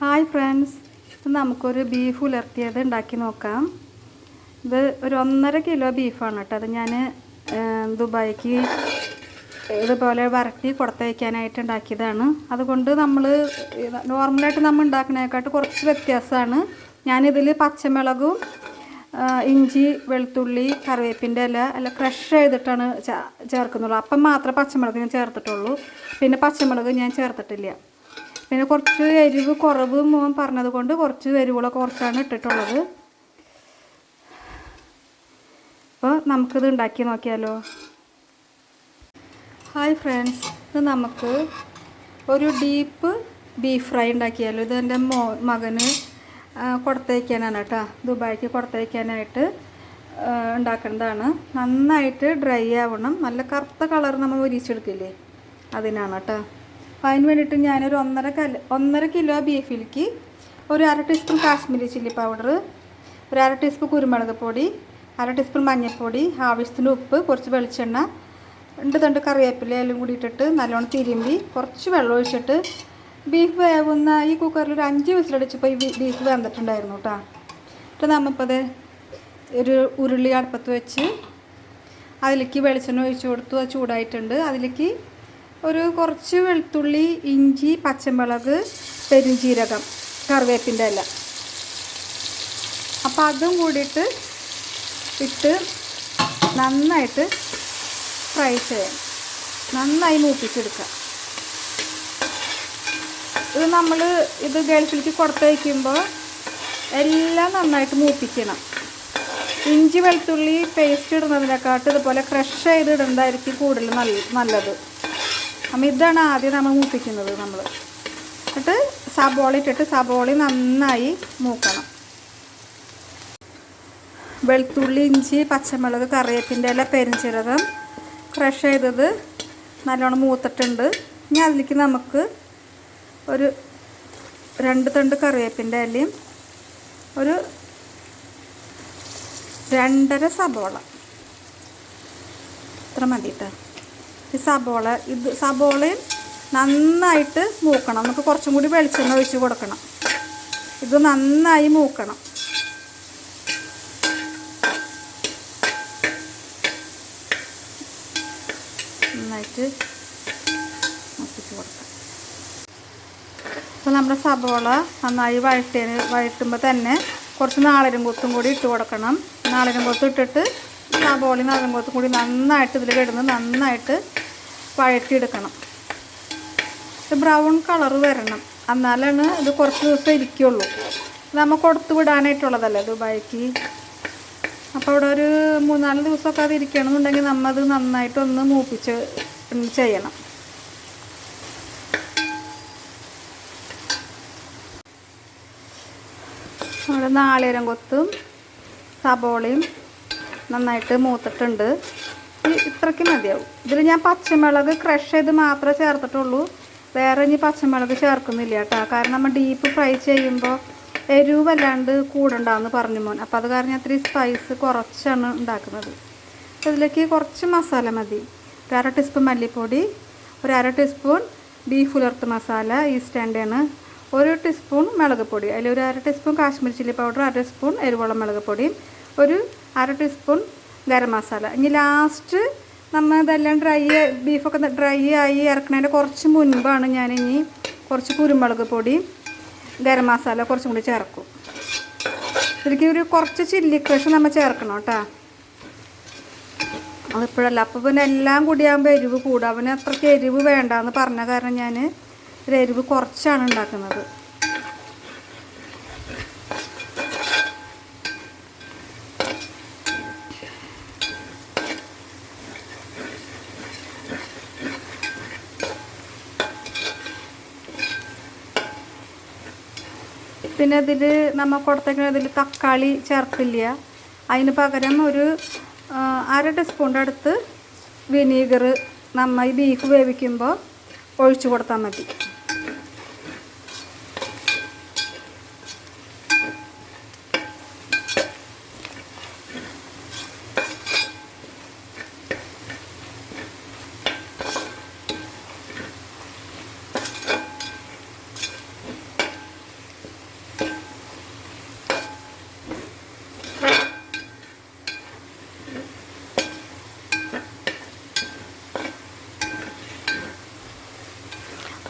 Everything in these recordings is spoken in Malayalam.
ഹായ് ഫ്രണ്ട്സ് നമുക്കൊരു ബീഫ് ഉലർത്തിയത് ഉണ്ടാക്കി നോക്കാം. ഇത് ഒരു ഒന്നര കിലോ ബീഫാണ് കേട്ടോ. അത് ഞാൻ ദുബായിക്ക് ഇതുപോലെ വരട്ടി കൊടുത്തയക്കാനായിട്ട് ഉണ്ടാക്കിയതാണ്. അതുകൊണ്ട് നമ്മൾ നോർമലായിട്ട് നമ്മൾ ഉണ്ടാക്കുന്നതിനെക്കാട്ട് കുറച്ച് വ്യത്യാസമാണ്. ഞാനിതിൽ പച്ചമുളകും ഇഞ്ചി വെളുത്തുള്ളി കറിവേപ്പിന്റെ ഇല അല്ല ഫ്രഷ് ചെയ്തിട്ടാണ് ചേർക്കുന്നുള്ളൂ. അപ്പം മാത്രമേ പച്ചമുളക് ഞാൻ ചേർത്തിട്ടുള്ളൂ. പിന്നെ പച്ചമുളക് ഞാൻ ചേർത്തിട്ടില്ല. പിന്നെ കുറച്ച് എരിവ് കുറവ് മോൻ പറഞ്ഞത് കൊണ്ട് കുറച്ച് എരിവുകളൊക്കെ കുറച്ചാണ് ഇട്ടിട്ടുള്ളത്. അപ്പോൾ നമുക്കിത് ഉണ്ടാക്കി നോക്കിയാലോ? ഹായ് ഫ്രണ്ട്സ് ഇത് നമുക്ക് ഒരു ഡീപ്പ് ബീഫ് ഫ്രൈ ഉണ്ടാക്കിയാലോ? ഇത് എന്റെ മോ മകന് കൊടുത്തയക്കാനാണ് കേട്ടോ. ദുബായിക്ക് കൊടുത്തയക്കാനായിട്ട് ഉണ്ടാക്കേണ്ടതാണ് നന്നായിട്ട് ഡ്രൈ ആവണം. നല്ല കറുത്ത കളർ നമ്മൾ ഒരിച്ചെടുക്കില്ലേ അതിനാണ് കേട്ടോ. അപ്പോൾ അതിന് വേണ്ടിയിട്ട് ഞാനൊരു ഒന്നര കല ഒന്നര കിലോ ബീഫിലേക്ക് ഒരു അര ടീസ്പൂൺ കാശ്മീരി ചില്ലി പൗഡർ ഒരു അര ടീസ്പൂൺ കുരുമുളക് പൊടി അര ടീസ്പൂൺ മഞ്ഞൾപ്പൊടി ആവശ്യത്തിന് ഉപ്പ് കുറച്ച് വെളിച്ചെണ്ണ രണ്ട് തണ്ട് കറിവേപ്പില എല്ലാം കൂടി ഇട്ടിട്ട് നല്ലോണം തിരുമ്പി കുറച്ച് വെള്ളം ഒഴിച്ചിട്ട് ബീഫ് വേവുന്ന ഈ കുക്കറിൽ ഒരു അഞ്ച് വിസിലടിച്ചപ്പോൾ ഈ ബീഫ് വെന്തിട്ടുണ്ടായിരുന്നു കേട്ടോ. എന്നിട്ട് അത് ഒരു ഉരുളി അടുപ്പത്ത് വെച്ച് അതിലേക്ക് വെളിച്ചെണ്ണ ഒഴിച്ച് കൊടുത്തു അത് ചൂടായിട്ടുണ്ട്. അതിലേക്ക് ഒരു കുറച്ച് വെളുത്തുള്ളി ഇഞ്ചി പച്ചമുളക് പെരുംജീരകം കറിവേപ്പിന്റെ ഇല. അപ്പം അതും കൂടിയിട്ട് ഇട്ട് നന്നായിട്ട് ഫ്രൈ ചെയ്യാം. നന്നായി മൂപ്പിച്ചെടുക്കാം. ഇത് നമ്മൾ ഇത് ഗൾഫിലേക്ക് കൊടുത്തയക്കുമ്പോൾ എല്ലാം നന്നായിട്ട് മൂപ്പിക്കണം. ഇഞ്ചി വെളുത്തുള്ളി പേസ്റ്റ് ഇടുന്നതിനെക്കാട്ട് ഇതുപോലെ ക്രഷ് ചെയ്ത് ഇടുന്നതായിരിക്കും കൂടുതൽ നല്ല നല്ലത്. അപ്പം ഇതാണ് ആദ്യം നമ്മൾ മൂപ്പിക്കുന്നത് നമ്മൾ എന്നിട്ട് സബോള ഇട്ടിട്ട് സബോള നന്നായി മൂക്കണം. വെളുത്തുള്ളി ഇഞ്ചി പച്ചമുളക് കറിവേപ്പിന്റെ ഇല പെരിഞ്ചീരകം ക്രഷ് ചെയ്തത് നല്ലോണം മൂത്തിട്ടുണ്ട്. ഇനി അതിലേക്ക് നമുക്ക് ഒരു രണ്ട് തണ്ട് കറിവേപ്പിന്റെ ഇലയും ഒരു രണ്ടര സബോള. ഇത്ര മതി കേട്ടോ സബോള ഇത് സബോളയും നന്നായിട്ട് മൂക്കണം. നമുക്ക് കുറച്ചും കൂടി വെളിച്ചെണ്ണ ഒഴിച്ച് കൊടുക്കണം. ഇത് നന്നായി മൂക്കണം. അപ്പോൾ നമ്മുടെ സബോള നന്നായി വഴട്ടിയ വഴറ്റുമ്പോൾ തന്നെ കുറച്ച് നാളരും കൊത്തും കൂടി ഇട്ട് കൊടുക്കണം. നാളരും കൊത്ത് ഇട്ടിട്ട് സബോളയും നാളരും കൊത്തും കൂടി നന്നായിട്ട് ഇതിൽ കിടന്ന് നന്നായിട്ട് വഴറ്റിയെടുക്കണം. ഇത് ബ്രൗൺ കളർ വരണം. എന്നാലാണ് ഇത് കുറച്ച് ദിവസം ഇരിക്കുള്ളൂ. നമ്മൾ കൊടുത്തു വിടാനായിട്ടുള്ളതല്ലേ ദുബായിക്ക്? അപ്പോൾ അവിടെ ഒരു മൂന്നാൽ ദിവസമൊക്കെ അത് ഇരിക്കണമെന്നുണ്ടെങ്കിൽ നമ്മത് നന്നായിട്ടൊന്ന് മൂപ്പിച്ച് ചെയ്യണം. നമ്മുടെ നാളികേരം കൊത്തും സബോളയും നന്നായിട്ട് മൂത്തിട്ടുണ്ട്. ഇത്രയ്ക്ക് മതിയാവും. ഇതിൽ ഞാൻ പച്ചമുളക് ക്രഷ് ചെയ്ത് മാത്രമേ ചേർത്തിട്ടുള്ളൂ. വേറെ ഇനി പച്ചമുളക് ചേർക്കുന്നില്ല കേട്ടോ. കാരണം നമ്മൾ ഡീപ്പ് ഫ്രൈ ചെയ്യുമ്പോൾ എരിവ് വല്ലാണ്ട് പറഞ്ഞു മോൻ. അപ്പോൾ അത് കാരണം ഞാൻ ഇത്തിരി സ്പൈസ് കുറച്ചാണ് ഉണ്ടാക്കുന്നത്. അപ്പോൾ ഇതിലേക്ക് കുറച്ച് മസാല മതി. ഒരു അര ടീസ്പൂൺ മല്ലിപ്പൊടി ഒരു അര ടീസ്പൂൺ ബീഫ് ഉലർത്ത് മസാല ഈ സ്റ്റാൻഡേണ് ഒരു ടീസ്പൂൺ മുളക് പൊടി അതിൽ ഒരു അര ടീസ്പൂൺ കാശ്മീരി ചില്ലി പൗഡർ അര ടീസ്പൂൺ എരിവോളം മുളക് പൊടിയും ഒരു അര ടീസ്പൂൺ ഗരം മസാല. ഇനി ലാസ്റ്റ് നമ്മൾ ഇതെല്ലാം ഡ്രൈ ബീഫൊക്കെ ഡ്രൈ ആയി ഇറക്കുന്നതിന്റെ കുറച്ച് മുൻപാണ് ഞാൻ ഇനി കുറച്ച് കുരുമുളക് പൊടി ഗരം മസാല കുറച്ചും കൂടി ചേർക്കും. ഇതിലേക്ക് ഒരു കുറച്ച് ചില്ലി കൃഷി നമ്മൾ ചേർക്കണം കേട്ടോ. അതിപ്പോഴല്ല അപ്പോൾ പിന്നെ എല്ലാം കൂടിയാകുമ്പോൾ എരിവ് കൂടും. അവന് അത്രയ്ക്ക് എരിവ് വേണ്ടാന്ന് പറഞ്ഞ കാരണം ഞാൻ ഒരു എരിവ് കുറച്ചാണ് ഉണ്ടാക്കുന്നത്. പിന്നെ ഇതിൽ നമ്മൾ കൊടുത്തേക്കുന്ന ഇതിൽ തക്കാളി ചേർക്കില്ല. അതിന് പകരം ഒരു അര ടീസ്പൂണിന്റെ അടുത്ത് വിനീഗർ നമ്മൾ ഈ ബീഫ് വേവിക്കുമ്പോൾ ഒഴിച്ചു കൊടുത്താൽ മതി.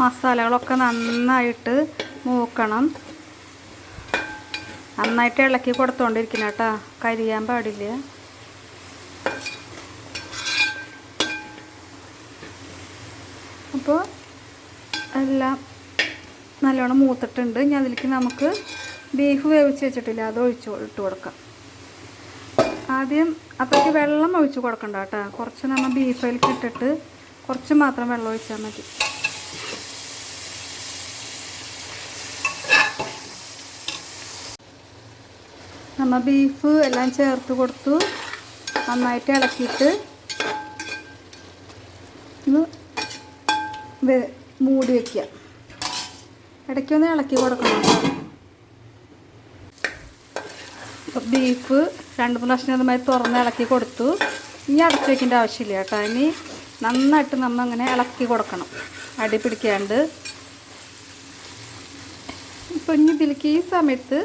മസാലകളൊക്കെ നന്നായിട്ട് മൂക്കണം. നന്നായിട്ട് ഇളക്കി കൊടുത്തോണ്ടിരിക്കണം കേട്ടോ. കരിയാൻ പാടില്ല. അപ്പോൾ എല്ലാം നല്ലോണം മൂത്തിട്ടുണ്ട്. ഇനി അതിലേക്ക് നമുക്ക് ബീഫ് വേവിച്ച് വെച്ചിട്ടില്ല. അത് ഒഴിച്ച് ഇട്ട് കൊടുക്കാം. ആദ്യം അത്രയ്ക്ക് വെള്ളം ഒഴിച്ച് കൊടുക്കണ്ട കേട്ടോ. കുറച്ച് നമ്മൾ ബീഫിലേക്ക് ഇട്ടിട്ട് കുറച്ച് മാത്രം വെള്ളം ഒഴിച്ചാൽ മതി. നമ്മൾ ബീഫ് എല്ലാം ചേർത്ത് കൊടുത്തു. നന്നായിട്ട് ഇളക്കിയിട്ട് മൂടി വയ്ക്കുക ഇടയ്ക്കൊന്ന് ഇളക്കി കൊടുക്കണം ബീഫ് രണ്ട് മൂന്ന് പ്രാവശ്യം അതുമായി തുറന്ന് ഇളക്കി കൊടുത്തു. ഇനി അടച്ചു വയ്ക്കേണ്ട ആവശ്യമില്ല കേട്ടോ ഇനി നന്നായിട്ട് നമ്മൾ അങ്ങനെ ഇളക്കി കൊടുക്കണം. അടി പിടിക്കാണ്ട്. ഇപ്പം ഇനി ഇതിലേക്ക് ഈ സമയത്ത്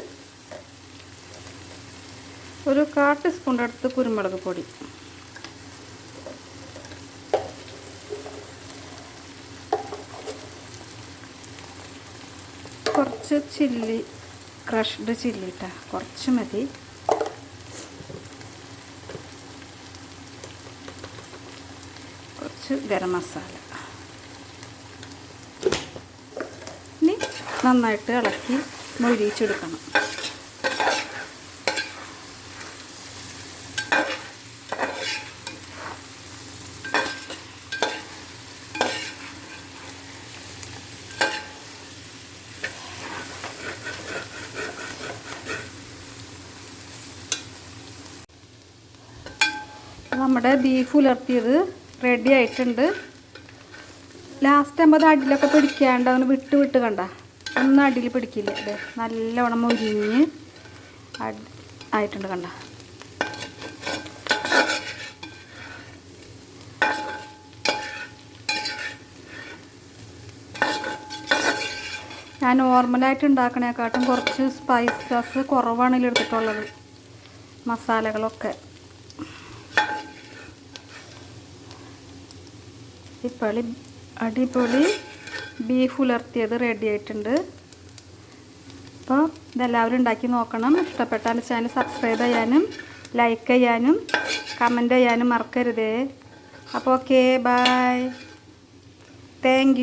ഒരു കാ സ്പൂൺ അടുത്ത് കുരുമുളക് പൊടി. കുറച്ച് ചില്ലി ക്രഷ്ഡ് ചില്ലി ഇട്ടാ കുറച്ച് മതി. കുറച്ച് ഗരം മസാല. ഇനി നന്നായിട്ട് ഇളക്കി മൊരിയിച്ചെടുക്കണം. നമ്മുടെ ബീഫ് ഉലർത്തിയത് റെഡി ആയിട്ടുണ്ട്. ലാസ്റ്റ് നമ്മൾ അത് അടിയിലൊക്കെ പിടിക്കാണ്ട് അവന് വിട്ട് വിട്ട് കണ്ട. ഒന്നും അടിയിൽ പിടിക്കില്ല. അതെ നല്ലവണ്ണം മുരിഞ്ഞ് ആയിട്ടുണ്ട് കണ്ട. ഞാൻ നോർമലായിട്ട് ഉണ്ടാക്കണേക്കാട്ടും കുറച്ച് സ്പൈസസ് കുറവാണ് ഇതിൽ എടുത്തിട്ടുള്ളത്. മസാലകളൊക്കെ. അടിപൊളി അടിപൊളി ബീഫ് ഉലർത്തിയത് റെഡി ആയിട്ടുണ്ട്. അപ്പോൾ ഇതെല്ലാവരും ഉണ്ടാക്കി നോക്കണം. ഇഷ്ടപ്പെട്ടാൽ ചാനൽ സബ്സ്ക്രൈബ് ചെയ്യാനും ലൈക്ക് ചെയ്യാനും കമന്റ് ചെയ്യാനും മറക്കരുതേ. അപ്പോൾ ഓക്കെ ബായ് താങ്ക്